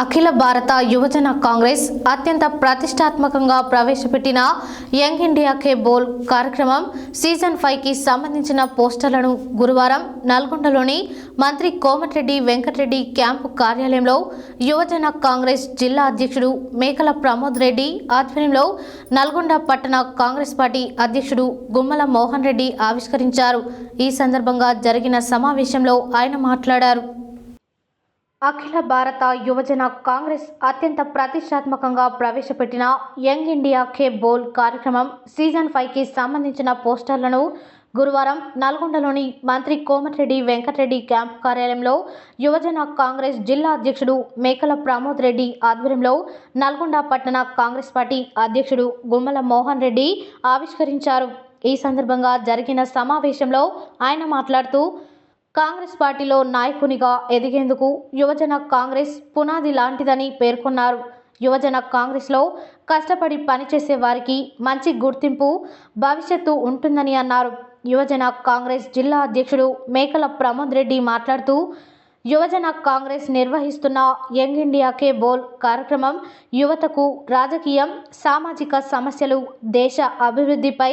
అఖిల భారత యువజన కాంగ్రెస్ అత్యంత ప్రతిష్టాత్మకంగా ప్రవేశపెట్టిన యంగ్ ఇండియా కే బోల్ కార్యక్రమం సీజన్ ఫైవ్కి సంబంధించిన పోస్టర్లను గురువారం నల్గొండలోని మంత్రి కోమటిరెడ్డి వెంకటరెడ్డి క్యాంపు కార్యాలయంలో యువజన కాంగ్రెస్ జిల్లా అధ్యక్షుడు మేకల ప్రమోద్ రెడ్డి ఆధ్వర్యంలో నల్గొండ పట్టణ కాంగ్రెస్ పార్టీ అధ్యక్షుడు గుమ్మల మోహన్ రెడ్డి ఆవిష్కరించారు. ఈ సందర్భంగా జరిగిన సమావేశంలో ఆయన మాట్లాడారు. అఖిల భారత యువజన కాంగ్రెస్ అత్యంత ప్రతిష్టాత్మకంగా ప్రవేశపెట్టిన యంగ్ ఇండియా కే బోల్ కార్యక్రమం సీజన్ ఫైవ్కి సంబంధించిన పోస్టర్లను గురువారం నల్గొండలోని మంత్రి కోమటిరెడ్డి వెంకటరెడ్డి క్యాంప్ కార్యాలయంలో యువజన కాంగ్రెస్ జిల్లా అధ్యక్షుడు మేకల ప్రమోద్ రెడ్డి ఆధ్వర్యంలో నల్గొండ పట్టణ కాంగ్రెస్ పార్టీ అధ్యక్షుడు గుమ్మల మోహన్ రెడ్డి ఆవిష్కరించారు. ఈ సందర్భంగా జరిగిన సమావేశంలో ఆయన మాట్లాడుతూ కాంగ్రెస్ పార్టీలో నాయకునిగా ఎదిగేందుకు యువజన కాంగ్రెస్ పునాది లాంటిదని పేర్కొన్నారు. యువజన కాంగ్రెస్లో కష్టపడి పనిచేసే వారికి మంచి గుర్తింపు భవిష్యత్తు ఉంటుందని అన్నారు. యువజన కాంగ్రెస్ జిల్లా అధ్యక్షుడు మేకల ప్రమోద్ రెడ్డి మాట్లాడుతూ యువజన కాంగ్రెస్ నిర్వహిస్తున్న యంగ్ ఇండియా కే బోల్ కార్యక్రమం యువతకు రాజకీయం సామాజిక సమస్యలు దేశ అభివృద్ధిపై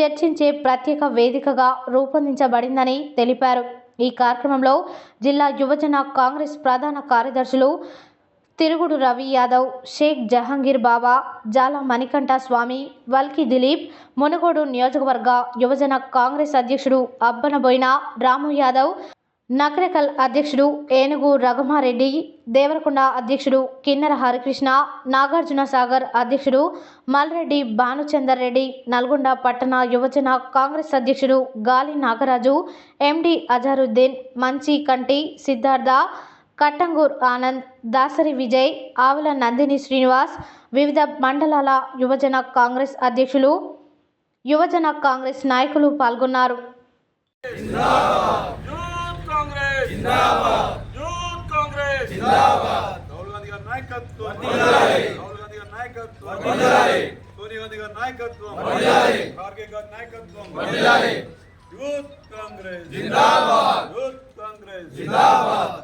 చర్చించే ప్రత్యేక వేదికగా రూపొందించబడిందని తెలిపారు. ఈ కార్యక్రమంలో జిల్లా యువజన కాంగ్రెస్ ప్రధాన కార్యదర్శులు తిరుగుడు రవి యాదవ్ షేక్ జహంగీర్ బాబా జాల మణికంఠ స్వామి వల్కి దిలీప్ మునుగోడు నియోజకవర్గ యువజన కాంగ్రెస్ అధ్యక్షుడు అబ్బనబోయిన రాము యాదవ్ నకరకల్ అధ్యక్షుడు ఏనుగు రఘుమారెడ్డి దేవరకొండ అధ్యక్షుడు కిన్నెర హరికృష్ణ నాగార్జున సాగర్ అధ్యక్షుడు మల్రెడ్డి భానుచందర్ రెడ్డి నల్గొండ పట్టణ యువజన కాంగ్రెస్ అధ్యక్షుడు గాలి నాగరాజు ఎండి అజారుద్దీన్ మంచి కంటి సిద్ధార్థ కట్టంగూర్ ఆనంద్ దాసరి విజయ్ ఆవుల నందిని శ్రీనివాస్ వివిధ మండలాల యువజన కాంగ్రెస్ అధ్యక్షులు యువజన కాంగ్రెస్ నాయకులు పాల్గొన్నారు. Youth Congress. జిందాబాద్. రాహుల్ గాంధీ గారి నాయకత్వం. రాహుల్ గాంధీ గారి నాయకత్వం. సోనియా గాంధీ గారి నాయకత్వం. ఖార్గే గారి నాయకత్వం. Youth Congress. జిందాబాద్. Youth Congress. జిందాబాద్.